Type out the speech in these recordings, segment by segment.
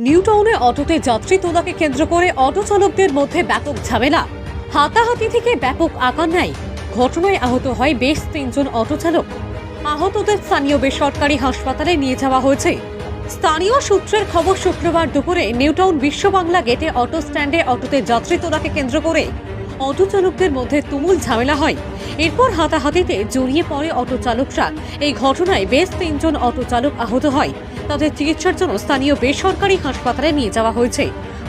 নিউটাউনে অটোতে যাত্রী তোলাকে কেন্দ্র করে অটো চালকদের মধ্যে ব্যাপক ঝামেলা। হাতাহাতি থেকে ব্যাপক আকার নেয় ঘটনায় আহত হয় বেশ তিনজন অটো চালক। আহতদের স্থানীয় বেসরকারি হাসপাতালে নিয়ে যাওয়া হয়েছে। স্থানীয় সূত্রের খবর, শুক্রবার দুপুরে নিউটাউন বিশ্ব বাংলা গেটে অটো স্ট্যান্ডে অটোতে যাত্রী তোলাকে কেন্দ্র করে অটো চালকদের মধ্যে তুমুল ঝামেলা হয়। এরপর হাতাহাতিতে জড়িয়ে পড়ে অটো চালকরা। এই ঘটনায় বেশ তিনজন অটো চালক আহত হয়। তাদের চিকিৎসার জন্য স্থানীয় বেসরকারি হাসপাতালে নিয়ে যাওয়া হয়েছে।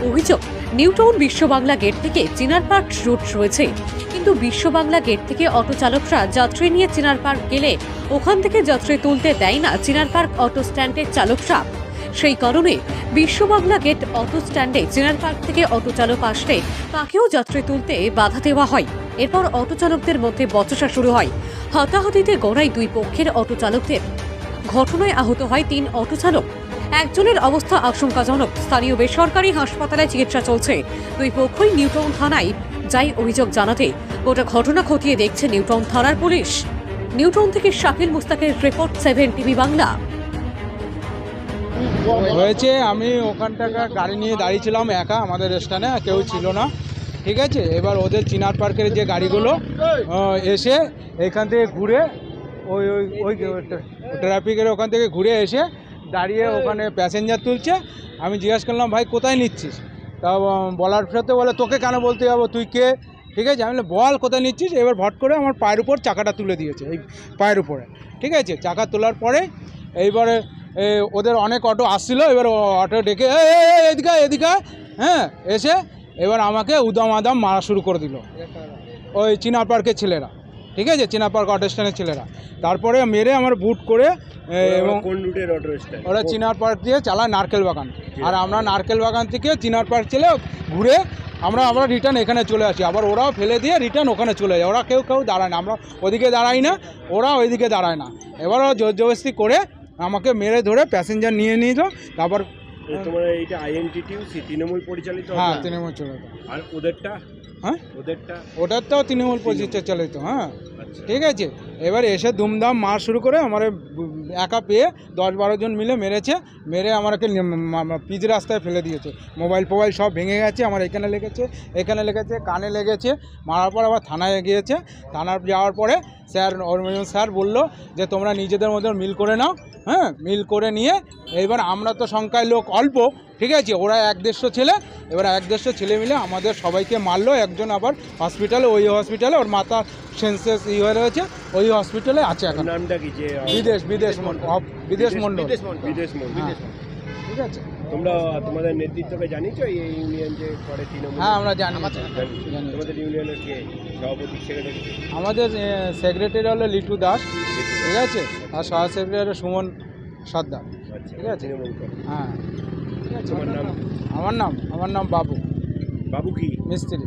অভিযোগ, নিউটাউন বিশ্ব বাংলা গেট থেকে চিনার পার্ক রুট রয়েছে। কিন্তু বিশ্ব বাংলা গেট থেকে অটো চালকরা যাত্রী নিয়ে চিনার পার্ক গেলে ওখান থেকে যাত্রী তুলতে দেয় না চিনার পার্ক অটো স্ট্যান্ডের চালকরা। সেই কারণে বিশ্ব বাংলা গেট অটো স্ট্যান্ডে চিনার পার্ক থেকে অটো চালক আসলে তাকেও যাত্রী তুলতে বাধা দেওয়া হয়। এরপর অটো চালকদের মধ্যে বচসা শুরু হয়। হাতাহাতিতে গড়ায় দুই পক্ষের অটো চালকদের ঘটনায় আহত হয় তিন অটো চালক। একজনের অবস্থা আশঙ্কাজনক। স্থানীয় বেসরকারি হাসপাতালে চিকিৎসা চলছে। দুই পক্ষই নিউটাউন থানায় যাই অভিযোগ জানাতে গোটা ঘটনা খতিয়ে দেখছে নিউটাউন থানার পুলিশ। নিউটাউন থেকে শাকিল মুস্তাকের রিপোর্ট, সেভেন টিভি বাংলা। হয়েছে, আমি ওখানটাকা গাড়ি নিয়ে দাঁড়িয়েছিলাম একা, আমাদের স্ট্যান্ডে কেউ ছিল না। ঠিক আছে? এবার ওদের চিনার পার্কের যে গাড়িগুলো এসে এখান থেকে ঘুরে ওই ওই ওই ট্রাফিকের ওখান থেকে ঘুরে এসে দাঁড়িয়ে ওখানে প্যাসেঞ্জার তুলছে। আমি জিজ্ঞেস করলাম ভাই কোথায় নিচ্ছিস? তা বলার সাথে বলে তোকে কেন বলতে যাব? তুই কে? ঠিক আছে? আমি বল কোথায় নিচ্ছিস? এবার ভট করে আমার পায়ের উপর চাকাটা তুলে দিয়েছে এই পায়ের উপরে। ঠিক আছে? চাকা তোলার পরে এইবারে এ, ওদের অনেক অটো আসছিল এবার অটো ডেকে "এই, এই, এই, এদিকে এদিকে হ্যাঁ এসে এবার আমাকে উদাম আদাম মারা শুরু করে দিল। ওই চিনা পার্কের ছেলেরা। ঠিক আছে চিনা পার্ক অটো স্ট্যান্ডের ছেলেরা। তারপরে মেরে আমার বুট করে এবং কোন রুটের অটো স্ট্যান্ড ওরা চিনার পার্ক দিয়ে চালায় নারকেল বাগান। আর আমরা নারকেল বাগান থেকে চিনার পার্ক চলে ঘুরে আমরা আমরা রিটার্ন এখানে চলে আসি। আবার ওরাও ফেলে দিয়ে রিটার্ন ওখানে চলে যায়। ওরা কেউ কেউ দাঁড়ায় না। আমরা ওদিকে দাঁড়াই না ওরা ওইদিকে দাঁড়ায় না। এবার ওরা জোর করে আমাকে মেরে ধরে প্যাসেঞ্জার নিয়ে নিল তারপর তোমার এইটা আইএনটিটিউসি তৃণমূল পরিচালিত হ্যাঁ তৃণমূল চলে যেত। আর ওদেরটা? হ্যাঁ? ওদেরটা? তৃণমূল পরিচিত চালিত হ্যাঁ। আচ্ছা। ঠিক আছে? এবার এসে দুমদাম মার শুরু করে আমার একা পেয়ে দশ বারো জন মিলে মেরেছে মেরে আমাকে পিচ রাস্তায় ফেলে দিয়েছে। মোবাইল ফোবাইল সব ভেঙে গেছে আমার এখানে লেগেছে এখানে লেগেছে কানে লেগেছে মারার পর আবার থানায় গিয়েছে। থানার যাওয়ার পরে স্যার অরুণ স্যার বলল যে তোমরা নিজেদের মধ্যে মিল করে নাও হ্যাঁ মিল করে নিয়ে এবার আমরা তো সংখ্যায় লোক অল্প ঠিক আছে? ওরা এক দেড়শো ছেলে এবার এক দেড়শো ছেলে মিলে আমাদের সবাইকে মারলো একজন আবার হসপিটালে ওই হসপিটালে ওর মাথা সেন্সেস ই হয়ে রয়েছে ওই হসপিটালে আছে এখন। বিদেশ বিদেশ মন্ডল। বিদেশ মন্ডল। বিদেশ মন্ডল হ্যাঁ। ঠিক আছে? তোমরা তোমাদের নেতৃত্বকে জানিয়েছো এই ইউনিয়ন যে করে তৃণমূল? হ্যাঁ আমরা জানি। তোমাদের ইউনিয়নের কে? সভাপতি সেক্রেটারি আমাদের সেক্রেটারি হলো লিটু দাস ঠিক আছে? আর সহ সেক্রেটারি সুমন সর্দার আচ্ছা ঠিক আছে। হ্যাঁ ঠিক আছে। তোমার নাম? আমার নাম আমার নাম বাবু। বাবু কি? মিস্ত্রি।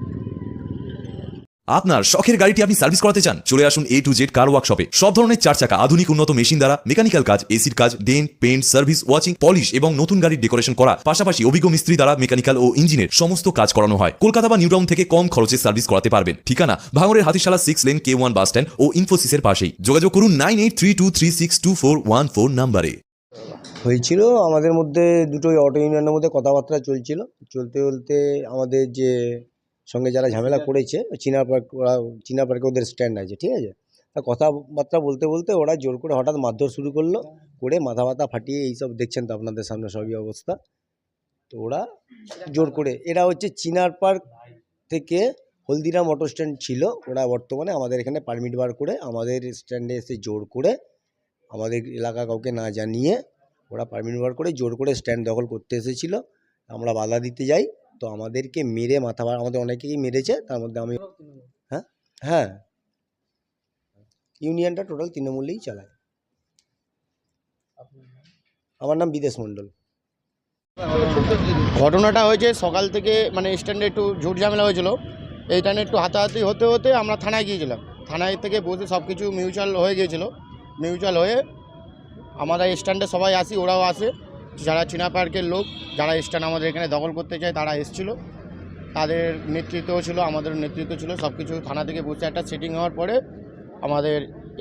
আপনার শখের গাড়িটি আপনি সার্ভিস করাতে চান, চলে আসুন এ টু জেড কার ওয়ার্কশপে সব ধরনের চার চাকা, আধুনিক উন্নত মেশিন দ্বারা মেকানিক্যাল কাজ এসির কাজ, dent paint service, washing, polish এবং নতুন গাড়ির ডেকোরেশন করা। পাশাপাশি অভিজ্ঞ মিস্ত্রি দ্বারা মেকানিক্যাল ও ইঞ্জিনের সমস্ত কাজ করানো হয়। কলকাতা বা নিউটাউন থেকে কম খরচে সার্ভিস করাতে পারবেন। ঠিকানা, ভাঙড়ের হাতিশালা সিক্স লেন কে ওয়ান বাস স্ট্যান্ড ও ইনফোসিসের পাশেই। যোগাযোগ করুন nine eight three two three six two four one four নাম্বারে। হয়েছিল আমাদের মধ্যে দুটোই অটো ইউনিয়নের মধ্যে কথাবার্তা চলছিল। চলতে চলতে আমাদের যে সঙ্গে যারা ঝামেলা করেছে চীনা পার্ক ওরা চীনা পার্কে ওদের স্ট্যান্ড আছে ঠিক আছে? তা কথাবার্তা বলতে বলতে ওরা জোর করে হঠাৎ মারধর শুরু করল করে মাথা ব্যথা ফাটিয়ে এইসব দেখছেন তো আপনাদের সামনে সবই অবস্থা। তো ওরা জোর করে এরা হচ্ছে চিনার পার্ক থেকে হলদিরাম অটো স্ট্যান্ড ছিল ওরা বর্তমানে আমাদের এখানে পারমিট বার করে আমাদের স্ট্যান্ডে এসে জোর করে আমাদের এলাকা কাউকে না জানিয়ে ওরা পারমিট বার করে জোর করে স্ট্যান্ড দখল করতে এসেছিল। আমরা বাধা দিতে যাই তো আমাদেরকে মেরে মাথা ভাড়া আমাদের অনেকেই মেরেছে তার মধ্যে আমি হ্যাঁ? হ্যাঁ। ইউনিয়নটা টোটাল তৃণমূলেই চালায়। আমার নাম বিদেশ মণ্ডল। ঘটনাটা হয়েছে সকাল থেকে মানে স্ট্যান্ডে একটু ঝুট ঝামেলা হয়েছিল। এই টাইমে একটু হাতাহাতি হতে হতে আমরা থানায় গিয়েছিলাম। থানায় থেকে বসে সব কিছু মিউচুয়াল হয়ে গিয়েছিল। মিউচুয়াল হয়ে আমরা স্ট্যান্ডে সবাই আসি ওরাও আসে। যারা চীনা পার্কের লোক, যারা স্ট্যান্ড আমাদের এখানে দখল করতে চায়, তারা এসেছিল। তাদের নেতৃত্ব ছিল আমাদের নেতৃত্ব ছিল। সব কিছু থানা থেকে বসে একটা সেটিং হওয়ার পরে আমাদের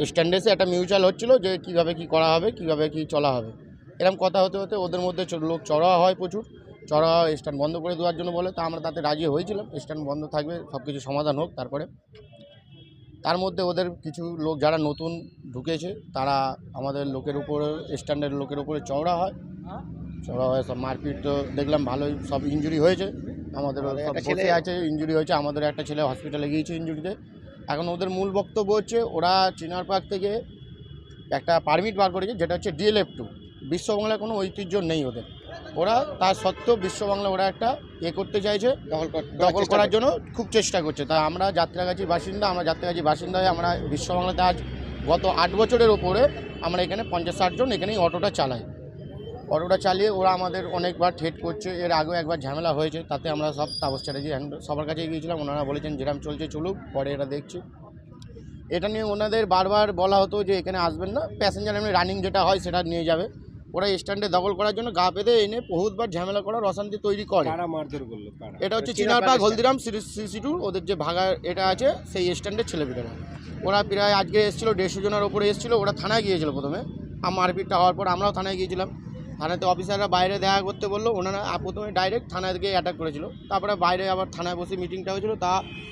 স্ট্যান্ডে এসে একটা মিউচুয়াল হচ্ছিল যে কীভাবে কি করা হবে, কীভাবে কি চলা হবে। এরকম কথা হতে হতে ওদের মধ্যে লোক চড়া হয় প্রচুর। চড়া স্ট্যান্ড বন্ধ করে দেওয়ার জন্য বলে, তা আমরা তাতে রাজি হয়েছিলাম। স্ট্যান্ড বন্ধ থাকবে সব কিছু সমাধান হোক তারপরে। তার মধ্যে ওদের কিছু লোক যারা নতুন ঢুকেছে, তারা আমাদের লোকের উপরে স্ট্যান্ডের লোকের উপরে চওড়া হয়। চওড়া হয় সব মারপিট তো দেখলাম ভালোই সব ইঞ্জুরি হয়েছে। আমাদের একটা ছেলে- আছে ইঞ্জুরি হয়েছে আমাদের একটা ছেলে হসপিটালে গিয়েছে ইঞ্জুরিতে এখন ওদের মূল বক্তব্য হচ্ছে ওরা চিনার পার্ক থেকে একটা পারমিট বার করেছে যেটা হচ্ছে ডিএলএফ টু বিশ্ববাংলায় কোনো ঐতিহ্য নেই ওদের। ওরা তার সত্ত্বেও বিশ্ববাংলা ওরা একটা এ করতে চাইছে দখল করার জন্য খুব চেষ্টা করছে। তাই আমরা যাত্রাগাছি বাসিন্দা আমরা যাত্রাগাছি বাসিন্দা হয়ে আমরা বিশ্ববাংলাতে আজ গত আট বছরের ওপরে আমরা এখানে পঞ্চাশ ষাট জন এখানেই অটোটা চালাই। অটোটা চালিয়ে ওরা আমাদের অনেকবার ঠেট করছে। এর আগেও একবার ঝামেলা হয়েছে তাতে আমরা সব তাপস চ্যাটার্জি সবার কাছে গিয়েছিলাম ওনারা বলেছেন যেরাম চলছে চলুক পরে এটা দেখছি। এটা নিয়ে ওনাদের বারবার বলা হতো যে এখানে আসবেন না প্যাসেঞ্জার এমনি রানিং যেটা হয় সেটা নিয়ে যাবে। ওরা স্ট্যান্ডে দখল করার জন্য গা পেতে এনে বহুতবার ঝামেলা করার অশান্তি তৈরি করে। এটা হচ্ছে চিনারপাক হলদিরাম সিসি টু ওদের যে ভাগা এটা আছে সেই স্ট্যান্ডের ছেলেপিলেরা ওরা প্রায় আজকে এসেছিল দেড়শো জনের ওপরে এসেছিল ওরা থানায় গিয়েছিল প্রথমে। আর মারপিটটা হওয়ার পর আমরাও থানায় গিয়েছিলাম। থানাতে অফিসাররা বাইরে দেখা করতে বলল ওনারা প্রথমে ডাইরেক্ট থানায় গিয়ে অ্যাটাক করেছিল। তারপরে বাইরে আবার থানায় বসে মিটিংটা হয়েছিল তা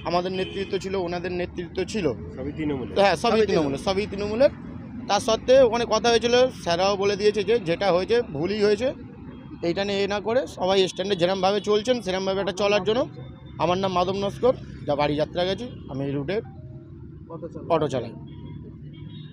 আমাদের নেতৃত্ব ছিল ওনাদের নেতৃত্ব ছিল। সবই তৃণমূল হ্যাঁ সবই তৃণমূলের। সবই তৃণমূলের। তার সত্ত্বেও ওখানে কথা হয়েছিল স্যারাও বলে দিয়েছে যে যেটা হয়েছে ভুলই হয়েছে এইটা নিয়ে এ না করে সবাই স্ট্যান্ডে যেরমভাবে চলছেন সেরমভাবে এটা চলার জন্য। আমার নাম মাধব নস্কর যা বাড়ি যাত্রা গেছি আমি এই রুটে অটো চালাই।